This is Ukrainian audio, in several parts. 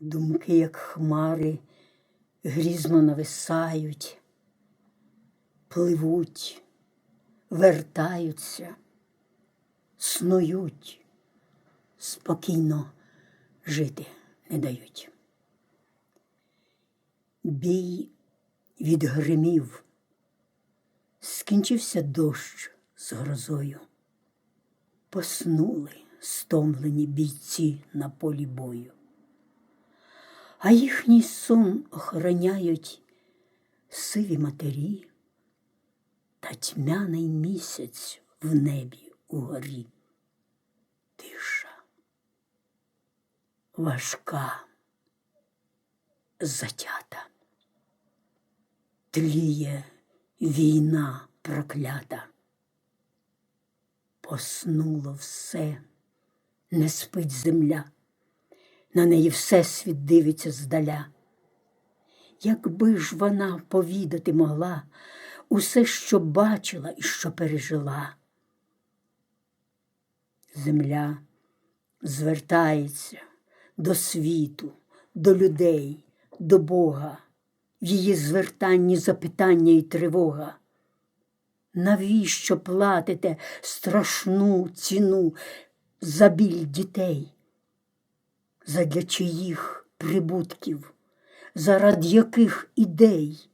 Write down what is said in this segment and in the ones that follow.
Думки, як хмари, грізно нависають, пливуть, вертаються, снують, спокійно жити не дають. Бій відгримів, скінчився дощ з грозою. Поснули стомлені бійці на полі бою, а їхній сон охороняють сиві матері та тьмяний місяць в небі угорі. Тиша важка, затята, тліє війна проклята. Поснуло все, не спить земля, на неї всесвіт дивиться здаля. Якби ж вона повідати могла усе, що бачила і що пережила. Земля звертається до світу, до людей, до Бога, в її звертанні запитання і тривога. Навіщо платите страшну ціну за біль дітей? Задля чиїх прибутків, заради яких ідей?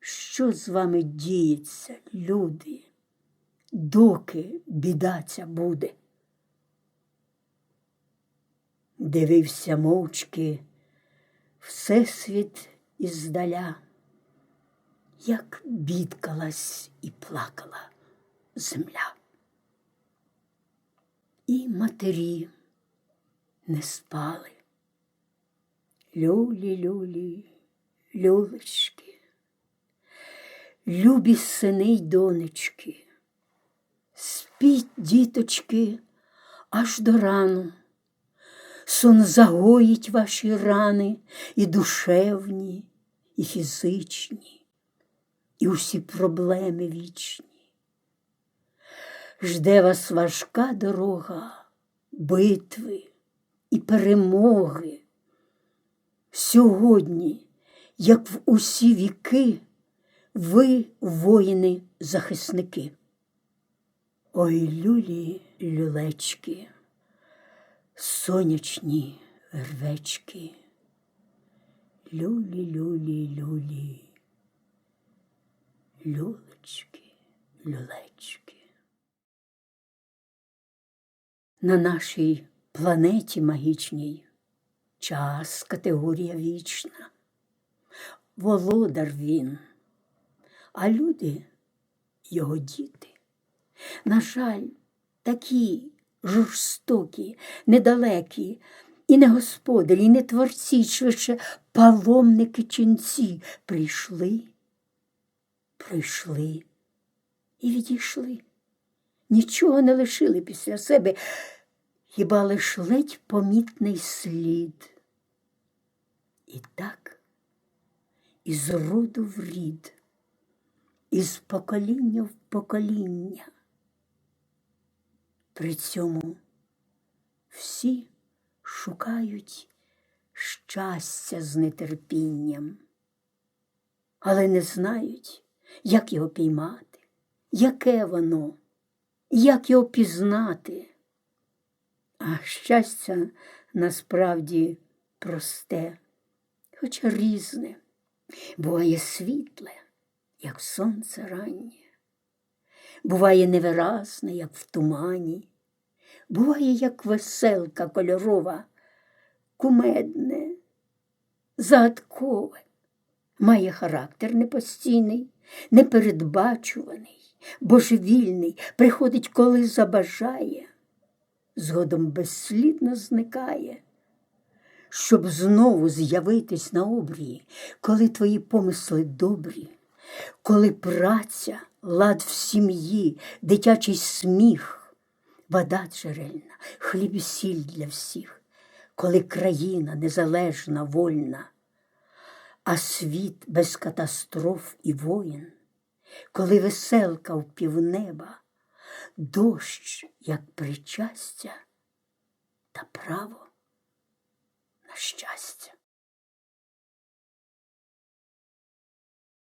Що з вами діється, люди, доки біда ця буде? Дивився мовчки всесвіт іздаля як бідкалась і плакала земля. І матері не спали. Люлі, люлі, люлечки, любі сини й донечки, спіть, діточки, аж до рану. Сон загоїть ваші рани і душевні, і фізичні і усі проблеми вічні. Жде вас важка дорога, битви і перемоги. Сьогодні, як в усі віки, ви воїни-захисники. Ой, люлі, люлечки, сонячні рвечки, люлі, люлі, люлі люлечки, люлечки. На нашій планеті магічній час категорія вічна, володар він, а люди його діти. На жаль, такі жорстокі, недалекі, і не господарі, і не творці, швидше паломники ченці прийшли прийшли і відійшли. Нічого не лишили після себе, хіба лиш ледь помітний слід. І так, із роду в рід, із покоління в покоління. При цьому всі шукають щастя з нетерпінням, але не знають, як його піймати, яке воно, як його пізнати. А щастя насправді просте, хоча різне, буває світле, як сонце раннє, буває невиразне, як в тумані, буває, як веселка кольорова, кумедне, загадкове, має характер непостійний непередбачуваний, божевільний, приходить, коли забажає, згодом безслідно зникає, щоб знову з'явитись на обрії, коли твої помисли добрі, коли праця, лад в сім'ї, дитячий сміх, вода джерельна, хліб і сіль для всіх, коли країна незалежна, вольна а світ без катастроф і воїн, коли веселка в півнеба, дощ, як причастя та право на щастя.